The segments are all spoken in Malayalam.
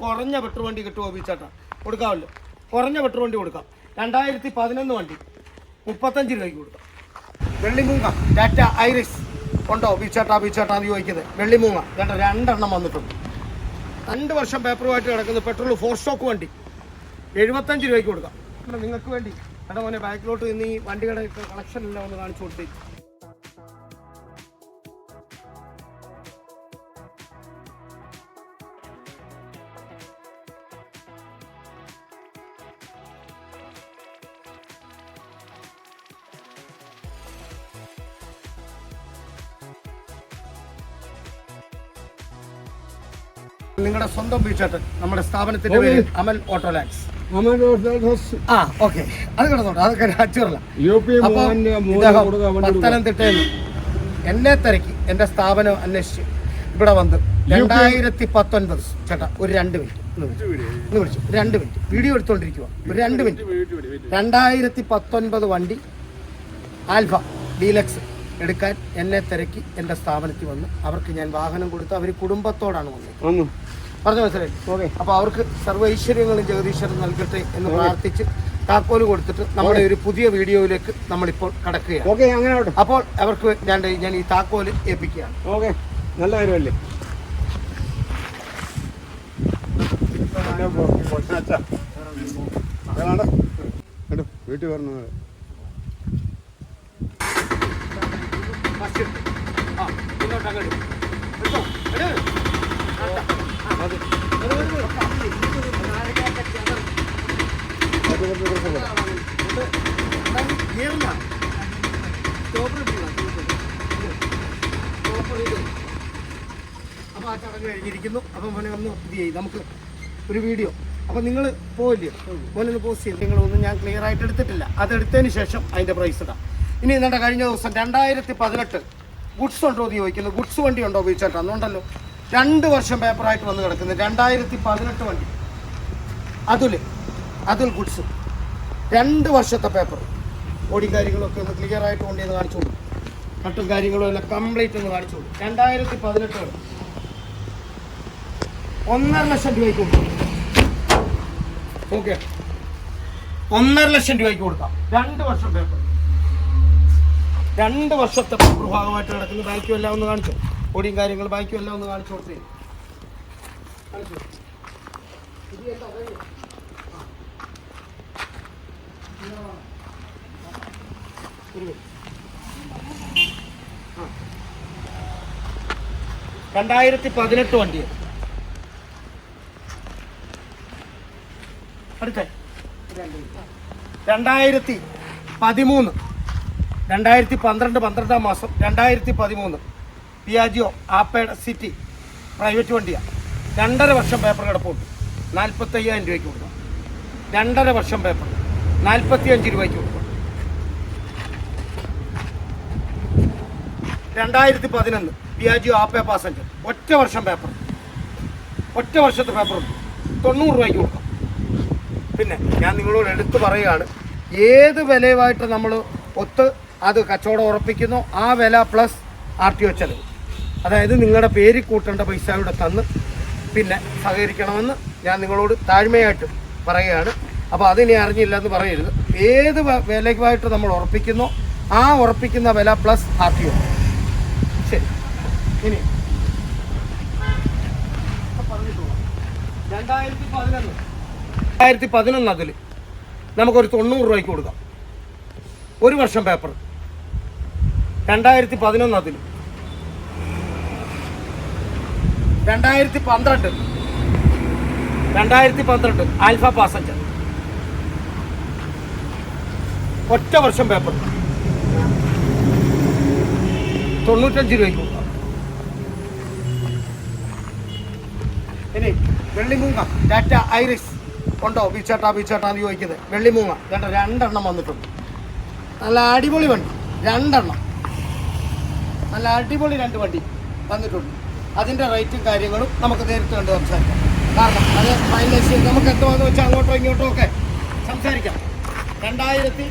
കുറഞ്ഞ പെട്രോൾ വണ്ടി കിട്ടുമോ ബീച്ചേട്ടാ? കൊടുക്കാമല്ലോ കുറഞ്ഞ പെട്രോൾ വണ്ടി കൊടുക്കാം. രണ്ടായിരത്തി പതിനൊന്ന് വണ്ടി. മുപ്പത്തഞ്ച് രൂപയ്ക്ക് കൊടുക്കാം. വെള്ളിമൂങ്ങ ടാറ്റ ഐറിസ്. ഉണ്ടോ ബീച്ചേട്ടാ ബീച്ചേട്ടാ എന്ന് ചോദിക്കുന്നത്. വെള്ളിമൂങ്ങ. രണ്ട് രണ്ടെണ്ണം വന്നിട്ടുണ്ട്. രണ്ട് വർഷം പേപ്പറുമായിട്ട് കിടക്കുന്ന പെട്രോൾ ഫോർ സ്റ്റോക്ക് വണ്ടി. എഴുപത്തഞ്ച് രൂപയ്ക്ക് കൊടുക്കാം. നിങ്ങൾക്ക് വേണ്ടി. എടാ മോനെ ബാക്കിലോട്ട് നിന്ന് ഈ വണ്ടികളുടെ കളക്ഷൻ എല്ലാം ഒന്ന് കാണിച്ചു കൊടുത്തേക്ക് നിങ്ങളുടെ സ്വന്തം ബീച്ചേട്ടൻ നമ്മുടെ സ്ഥാപനത്തിന്റെ പേര് അമൽ ഓട്ടോലാക്സ്. ആ ഓക്കെ. അത് കിടന്നോട്ടെ അതൊക്കെ അച്ചുറല്ല. പത്തനംതിട്ടയിൽ എന്നെ തിരക്കി എന്റെ സ്ഥാപനം അന്വേഷിച്ച് ഇവിടെ വന്ന് രണ്ടായിരത്തി പത്തൊൻപത് ചേട്ടാ ഒരു രണ്ട് മിനിറ്റ്. വിളിച്ചു. രണ്ട് മിനിറ്റ്. വീഡിയോ എടുത്തോണ്ടിരിക്കുക ഒരു രണ്ട് മിനിറ്റ്. രണ്ടായിരത്തി പത്തൊൻപത് വണ്ടി ആൽഫ ഡീലക്സ്. എടുക്കാൻ എന്നെ തിരക്കി എന്റെ സ്ഥാപനത്തിൽ വന്ന് അവർക്ക് ഞാൻ വാഹനം കൊടുത്ത് അവർ കുടുംബത്തോടാണ് വന്നത്. വന്നു. പറഞ്ഞു മനസ്സിലായി? ഓക്കെ. അപ്പൊ അവർക്ക് സർവ ഐശ്വര്യങ്ങളും ജഗദീശ്വരൻ നൽകട്ടെ എന്ന് പ്രാർത്ഥിച്ച് താക്കോൽ കൊടുത്തിട്ട് നമ്മുടെ ഒരു പുതിയ വീഡിയോയിലേക്ക് നമ്മളിപ്പോൾ കടക്കുകയാണ്. ഓക്കെ അങ്ങനെ ആവട്ടെ. അപ്പോൾ അവർക്ക് ഞാൻ ഞാൻ ഈ താക്കോൽ ഏൽപ്പിക്കുകയാണ്. ഓക്കെ. നല്ല കാര്യമല്ലേ? വീട്ടിൽ കേട്ടോ ആ, മുന്നോട്ട് അങ്ങോട്ട്. എടുത്തോ? Stopper stopper. ഇത്. ആ ചടങ്ങ് കഴിഞ്ഞിരിക്കുന്നു അപ്പം മോനെ ഒന്ന് ഇത് ചെയ്യും നമുക്ക് ഒരു വീഡിയോ അപ്പം നിങ്ങൾ പോയില്ലേ മോനൊന്ന് പോസ്റ്റ് ചെയ്ത് നിങ്ങളൊന്നും ഞാൻ ക്ലിയർ ആയിട്ട് എടുത്തിട്ടില്ല അത് എടുത്തതിന് ശേഷം അതിന്റെ പ്രൈസ് ഇടാം ഇനി എന്നിട്ട് കഴിഞ്ഞ ദിവസം രണ്ടായിരത്തി പതിനെട്ട് ഗുഡ്സ് ഉണ്ടോ എന്ന് ചോദിക്കുന്നത് ഗുഡ്സ് വണ്ടി ഉണ്ടോ ഉപയോഗിച്ചിട്ട് അന്നുണ്ടല്ലോ. രണ്ട് വർഷം പേപ്പറായിട്ട് വന്ന് കിടക്കുന്നത് രണ്ടായിരത്തി പതിനെട്ട് വണ്ടി. അതുൽ അതുൽ ഗുഡ്സ്. രണ്ട് വർഷത്തെ പേപ്പർ. ഓടി കാര്യങ്ങളൊക്കെ ഒന്ന് ക്ലിയർ ആയിട്ട് കൊണ്ടുവന്ന് കാണിച്ചു കൊടുക്കും. കട്ടും കാര്യങ്ങളും എല്ലാം കംപ്ലീറ്റ് ഒന്ന് കാണിച്ചു കൊടുക്കും. രണ്ടായിരത്തി പതിനെട്ട് ഒന്നര ലക്ഷം രൂപയ്ക്ക് കൊടുക്കും. ഓക്കെ. ഒന്നര ലക്ഷം രൂപയ്ക്ക് കൊടുക്കാം. രണ്ട് വർഷം പേപ്പർ. രണ്ട് വർഷത്തെ ഭാഗമായിട്ട് നടക്കുന്നു ബാക്കി എല്ലാം ഒന്ന് കാണിച്ചു? ഓടിയും കാര്യങ്ങൾ ബാക്കി എല്ലാം ഒന്ന് കാണിച്ചു കൊടുത്തേ രണ്ടായിരത്തി പതിനെട്ട് വണ്ടി അടുത്ത. രണ്ടായിരത്തി പതിമൂന്ന്. രണ്ടായിരത്തി പന്ത്രണ്ട് പന്ത്രണ്ടാം മാസം രണ്ടായിരത്തി പതിമൂന്ന് പിയാജിയോ ആപ്പേഡ് സിറ്റി പ്രൈവറ്റ് വണ്ടിയാണ് രണ്ടര വർഷം പേപ്പർ കിടപ്പുണ്ട്. നാൽപ്പത്തയ്യായിരം രൂപയ്ക്ക് കൊടുക്കാം. രണ്ടര വർഷം പേപ്പർ നാൽപ്പത്തി അഞ്ച് രൂപയ്ക്ക് കൊടുക്കുക രണ്ടായിരത്തി പതിനൊന്ന് പിയാജിയോ ആപ്പേ പാസഞ്ചർ. ഒറ്റ വർഷം പേപ്പർ ഒറ്റ വർഷത്തെ പേപ്പറുണ്ട് തൊണ്ണൂറ് രൂപയ്ക്ക് കൊടുക്കാം. പിന്നെ ഞാൻ നിങ്ങളോട് എടുത്തു പറയുകയാണ്. ഏത് വിലയുമായിട്ട് നമ്മൾ ഒത്ത് അത് കച്ചവടം ഉറപ്പിക്കുന്നു. ആ വില പ്ലസ് ആർ ടി ഒ ചെലവ്. അതായത് നിങ്ങളുടെ പേര് കൂട്ടേണ്ട പൈസ ഇവിടെ തന്ന് പിന്നെ സഹകരിക്കണമെന്ന് ഞാൻ നിങ്ങളോട് താഴ്മയായിട്ട് പറയുകയാണ്. അപ്പോൾ അതിനി അറിഞ്ഞില്ല എന്ന് പറയരുത്. ഏത് വിലയ്ക്കുമായിട്ട് നമ്മൾ ഉറപ്പിക്കുന്നു ആ ഉറപ്പിക്കുന്ന വില പ്ലസ് ആർ ടി ഒ ശരി. ഇനി. രണ്ടായിരത്തി പതിനൊന്ന്. രണ്ടായിരത്തി പതിനൊന്ന് അതിൽ നമുക്കൊരു തൊണ്ണൂറ് രൂപയ്ക്ക് കൊടുക്കാം. ഒരു വർഷം പേപ്പർ രണ്ടായിരത്തി പതിനൊന്ന് അതിൽ. രണ്ടായിരത്തി പന്ത്രണ്ട് രണ്ടായിരത്തി പന്ത്രണ്ട് ആൽഫ പാസഞ്ചർ. ഒറ്റ വർഷം പേപ്പർ തൊണ്ണൂറ്റഞ്ച് രൂപയ്ക്ക് ഇനി വെള്ളിമൂങ്ങ ടാറ്റ ഐറിസ് ഉണ്ടോ? ബീച്ചേട്ടാ ബീച്ചേട്ടാ എന്ന് ചോദിക്കുന്നത്. വെള്ളിമൂങ്ങ. രണ്ട് രണ്ടെണ്ണം വന്നിട്ടുണ്ട്. നല്ല അടിപൊളി വണ്ടി. രണ്ടെണ്ണം. നല്ല അടിപൊളി രണ്ട് വണ്ടി വന്നിട്ടുണ്ട്. അതിന്റെ റേറ്റും കാര്യങ്ങളും നമുക്ക് നേരിട്ട് കണ്ട് സംസാരിക്കാം. കാരണം അത് മൈലേജ് നമുക്ക് എന്തുവാന്ന് വെച്ചാൽ അങ്ങോട്ടോ ഇങ്ങോട്ടോ ഒക്കെ സംസാരിക്കാം. രണ്ടായിരത്തി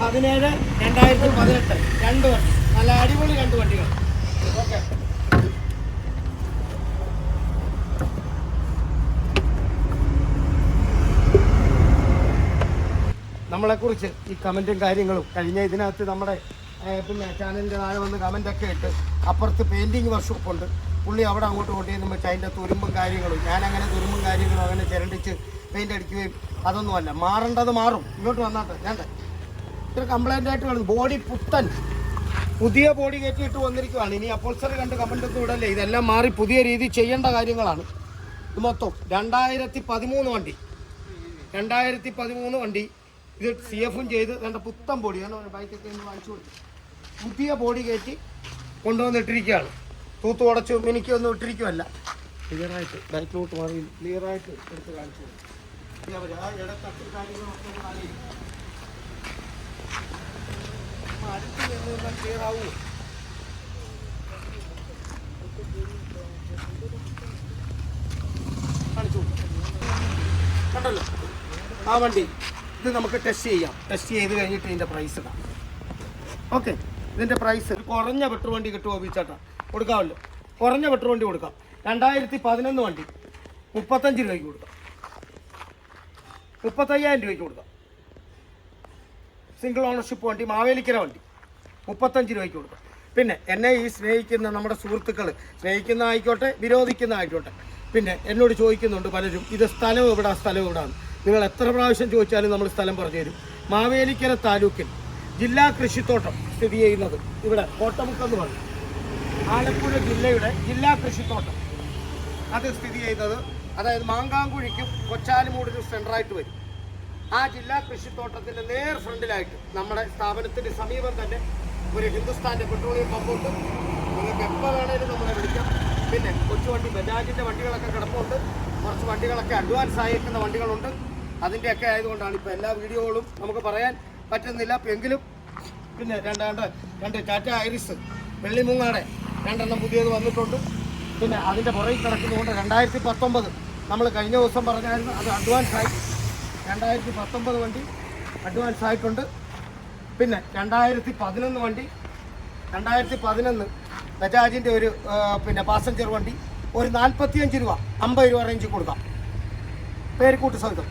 പതിനേഴ് രണ്ടായിരത്തി പതിനെട്ട് രണ്ട് വണ്ടി. നല്ല അടിപൊളി രണ്ട് വണ്ടികൾ. ഓക്കെ. നമ്മളെക്കുറിച്ച് ഈ കമന്റും കാര്യങ്ങളും കഴിഞ്ഞ ഇതിനകത്ത് നമ്മുടെ പിന്നെ ചാനലിന്റെ താഴെ വന്ന് കമന്റൊക്കെ ഇട്ട് അപ്പുറത്ത് പെയിന്റിങ് വർക്ക്ഷോപ്പ് ഉണ്ട്. പുള്ളി അവിടെ അങ്ങോട്ട് കൊണ്ടുചെന്ന് വെച്ചാൽ അതിന്റെ തുരുമ്പും കാര്യങ്ങളും ഞാനങ്ങനെ തുരുമ്പും കാര്യങ്ങളും അങ്ങനെ ചിരണ്ടിച്ച് പെയിന്റ് അടിക്കുകയും അതൊന്നുമല്ല. മാറേണ്ടത് മാറും. ഇങ്ങോട്ട് വന്നാട്ടെ ഞാൻ ഇത്ര കംപ്ലൈന്റ് ആയിട്ട് വേണം. ബോഡി പുത്തൻ. പുതിയ ബോഡി കയറ്റിയിട്ട് വന്നിരിക്കുകയാണ് ഇനി അപ്പോൾസർ കണ്ട് കമന്റ് ഒന്നും ഇടല്ലേ? ഇതെല്ലാം മാറി പുതിയ രീതി ചെയ്യേണ്ട കാര്യങ്ങളാണ്. ഇത് മൊത്തം രണ്ടായിരത്തി പതിമൂന്ന് വണ്ടി. രണ്ടായിരത്തി പതിമൂന്ന് വണ്ടി. ഇത് സി എഫും ചെയ്ത് രണ്ട് പുത്തൻ ബോഡി കാരണം ബൈക്കൊക്കെ വാങ്ങിച്ചു കൊടുത്തു. പുതിയ ബോഡി കയറ്റി കൊണ്ടുവന്നിട്ടിരിക്കുകയാണ്. തൂത്ത് ഉടച്ചു മിനിക്കൊന്നും ഇട്ടിരിക്കുമല്ല ക്ലിയറായിട്ട് ബാക്കിലോട്ട് മാറി ക്ലിയറായിട്ട് എടുത്ത് കാണിച്ചു ആ കാണിച്ചു കണ്ടല്ലോ? ആ വണ്ടി ഇത് നമുക്ക് ടെസ്റ്റ് ചെയ്യാം. ടെസ്റ്റ് ചെയ്ത് കഴിഞ്ഞിട്ട് ഇതിന്റെ പ്രൈസ് ഇടാം. ഓക്കെ ഇതിന്റെ പ്രൈസ് കുറഞ്ഞ പെട്രോൾ വണ്ടി കിട്ടുമോ ബീച്ചാട്ടാ? കൊടുക്കാമല്ലോ. കുറഞ്ഞ പെട്രോൾ വണ്ടി കൊടുക്കാം. രണ്ടായിരത്തി പതിനൊന്ന് വണ്ടി മുപ്പത്തഞ്ച് രൂപയ്ക്ക് കൊടുക്കാം. മുപ്പത്തയ്യായിരം രൂപയ്ക്ക് കൊടുക്കാം. സിംഗിൾ ഓണർഷിപ്പ് വണ്ടി മാവേലിക്കര വണ്ടി മുപ്പത്തഞ്ച് രൂപയ്ക്ക് കൊടുക്കാം. പിന്നെ എന്നെ ഈ സ്നേഹിക്കുന്ന നമ്മുടെ സുഹൃത്തുക്കൾ സ്നേഹിക്കുന്ന ആയിക്കോട്ടെ വിരോധിക്കുന്ന ആയിക്കോട്ടെ പിന്നെ എന്നോട് ചോദിക്കുന്നുണ്ട് പലരും ഇത് സ്ഥലം എവിടെ? സ്ഥലം എവിടെയാണ് നിങ്ങൾ എത്ര പ്രാവശ്യം ചോദിച്ചാലും നമ്മൾ സ്ഥലം പറഞ്ഞു തരും. മാവേലിക്കര താലൂക്കിൽ ജില്ലാ കൃഷിത്തോട്ടം സ്ഥിതി ചെയ്യുന്നത് ഇവിടെ കോട്ടമുക്കെന്ന് പറയും. ആലപ്പുഴ ജില്ലയുടെ ജില്ലാ കൃഷിത്തോട്ടം അത് സ്ഥിതി ചെയ്യുന്നത് അതായത് മാങ്കാങ്കുഴിക്കും കൊച്ചാലുമൂടിനും സെന്ററായിട്ട് വരും. ആ ജില്ലാ കൃഷിത്തോട്ടത്തിന്റെ നേർ ഫ്രണ്ടിലായിട്ട് നമ്മുടെ സ്ഥാപനത്തിന്റെ സമീപം തന്നെ ഒരു ഹിന്ദുസ്ഥാന്റെ പെട്രോളിയം പമ്പുണ്ട് നിങ്ങൾക്ക് എപ്പോൾ വേണേലും നമ്മളെ വിളിക്കാം. പിന്നെ കൊച്ചു വണ്ടി ബജാജിന്റെ വണ്ടികളൊക്കെ കിടപ്പുണ്ട്. കുറച്ച് വണ്ടികളൊക്കെ അഡ്വാൻസ് ആയിരിക്കുന്ന വണ്ടികളുണ്ട്. അതിന്റെയൊക്കെ ആയതുകൊണ്ടാണ് ഇപ്പോൾ എല്ലാ വീഡിയോകളും നമുക്ക് പറയാൻ പറ്റുന്നില്ല. എങ്കിലും പിന്നെ രണ്ടാണ്ട് രണ്ട് ടാറ്റ ഐറിസ് വെള്ളിമുങ്ങാടെ രണ്ടെണ്ണം പുതിയത് വന്നിട്ടുണ്ട്. പിന്നെ അതിന്റെ പുറകിൽ കിടക്കുന്നതുകൊണ്ട് രണ്ടായിരത്തി പത്തൊമ്പത് നമ്മൾ കഴിഞ്ഞ ദിവസം പറഞ്ഞായിരുന്നു അത് അഡ്വാൻസ് ആയി. രണ്ടായിരത്തി പത്തൊമ്പത് വണ്ടി അഡ്വാൻസ് ആയിട്ടുണ്ട്. പിന്നെ രണ്ടായിരത്തി പതിനൊന്ന് വണ്ടി രണ്ടായിരത്തി പതിനൊന്ന് ബജാജിന്റെ ഒരു പിന്നെ പാസഞ്ചർ വണ്ടി ഒരു നാൽപ്പത്തിയഞ്ച് രൂപ അമ്പത് രൂപ റേഞ്ച് കൊടുക്കാം. പേരിക്കൂട്ട് സഹിതം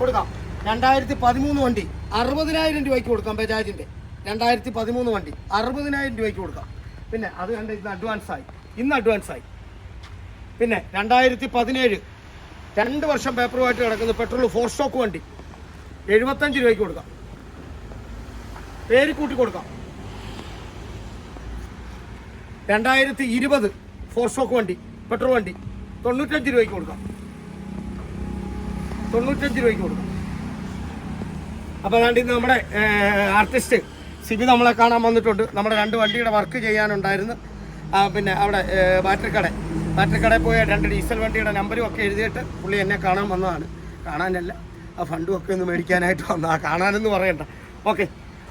കൊടുക്കാം. രണ്ടായിരത്തി പതിമൂന്ന് വണ്ടി അറുപതിനായിരം രൂപയ്ക്ക് കൊടുക്കാം ബജാജിന്റെ രണ്ടായിരത്തി പതിമൂന്ന് വണ്ടി. അറുപതിനായിരം രൂപയ്ക്ക് കൊടുക്കാം. പിന്നെ അത് കണ്ട് ഇന്ന് അഡ്വാൻസ് ആയി. ഇന്ന് അഡ്വാൻസ് ആയി. പിന്നെ രണ്ടായിരത്തി പതിനേഴ് രണ്ട് വർഷം പേപ്പറുമായിട്ട് കിടക്കുന്ന. പെട്രോൾ ഫോർ സ്റ്റോക്ക് വണ്ടി. എഴുപത്തഞ്ച് രൂപയ്ക്ക് കൊടുക്കാം. പേര് കൂട്ടി കൊടുക്കാം. രണ്ടായിരത്തി ഇരുപത് ഫോർ സ്റ്റോക്ക് വണ്ടി പെട്രോൾ വണ്ടി. തൊണ്ണൂറ്റഞ്ച് രൂപയ്ക്ക് കൊടുക്കാം. തൊണ്ണൂറ്റഞ്ച് രൂപയ്ക്ക് കൊടുക്കാം. അപ്പോൾ അതാണ്ട് ഇന്ന് നമ്മുടെ ആർട്ടിസ്റ്റ് സിബി നമ്മളെ കാണാൻ വന്നിട്ടുണ്ട്. നമ്മുടെ രണ്ട് വണ്ടിയുടെ വർക്ക് ചെയ്യാനുണ്ടായിരുന്നു. പിന്നെ അവിടെ ബാറ്ററി കട ബാറ്ററി കടയിൽ പോയ രണ്ട് ഡീസൽ വണ്ടിയുടെ നമ്പറും ഒക്കെ എഴുതിയിട്ട് പുള്ളി എന്നെ കാണാൻ വന്നതാണ്. കാണാനല്ല ആ ഫണ്ടും ഒക്കെ ഒന്ന് മേടിക്കാനായിട്ട് വന്നതാണ് കാണാനെന്ന് പറയണ്ട. ഓക്കെ.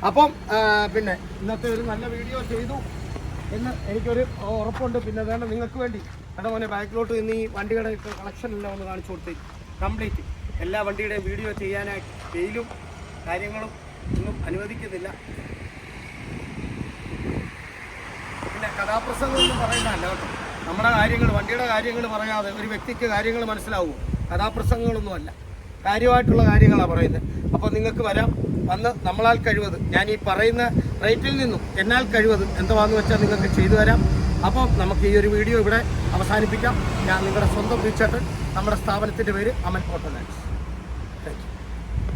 അപ്പം പിന്നെ ഇന്നത്തെ ഒരു നല്ല വീഡിയോ ചെയ്തു എന്ന് എനിക്കൊരു ഉറപ്പുണ്ട്. പിന്നെ വേണ്ട നിങ്ങൾക്ക് വേണ്ടി. മോനെ ബാക്കിലോട്ട് ഇന്ന് ഈ വണ്ടിയുടെ കളക്ഷൻ എല്ലാം ഒന്ന് കാണിച്ചു കൊടുത്ത്. കംപ്ലീറ്റ്. എല്ലാ വണ്ടിയുടെയും വീഡിയോ ചെയ്യാനായിട്ട് വെയിലും കാര്യങ്ങളും ഒന്നും അനുവദിക്കുന്നില്ല. പിന്നെ കഥാപ്രസംഗം എന്ന് പറയുന്നതല്ല കേട്ടോ. നമ്മുടെ കാര്യങ്ങൾ വണ്ടിയുടെ കാര്യങ്ങൾ പറയാതെ ഒരു വ്യക്തിക്ക് കാര്യങ്ങൾ മനസ്സിലാവുമോ? കഥാപ്രസംഗങ്ങളൊന്നുമല്ല. കാര്യമായിട്ടുള്ള കാര്യങ്ങളാണ് പറയുന്നത്. അപ്പോൾ നിങ്ങൾക്ക് വരാം. വന്ന് നമ്മളാൽ കഴിവത് ഞാൻ ഈ പറയുന്ന റേറ്റിൽ നിന്നും എന്നാൽ കഴിവത് എന്തുവാന്ന് വെച്ചാൽ നിങ്ങൾക്ക് ചെയ്തു തരാം. അപ്പോൾ നമുക്ക് ഈ ഒരു വീഡിയോ ഇവിടെ അവസാനിപ്പിക്കാം. ഞാൻ നിങ്ങളുടെ സ്വന്തം വിളിച്ചിട്ട് നമ്മുടെ സ്ഥാപനത്തിന്റെ പേര് അമൻ ഓട്ടോ ലാൻഡ്സ്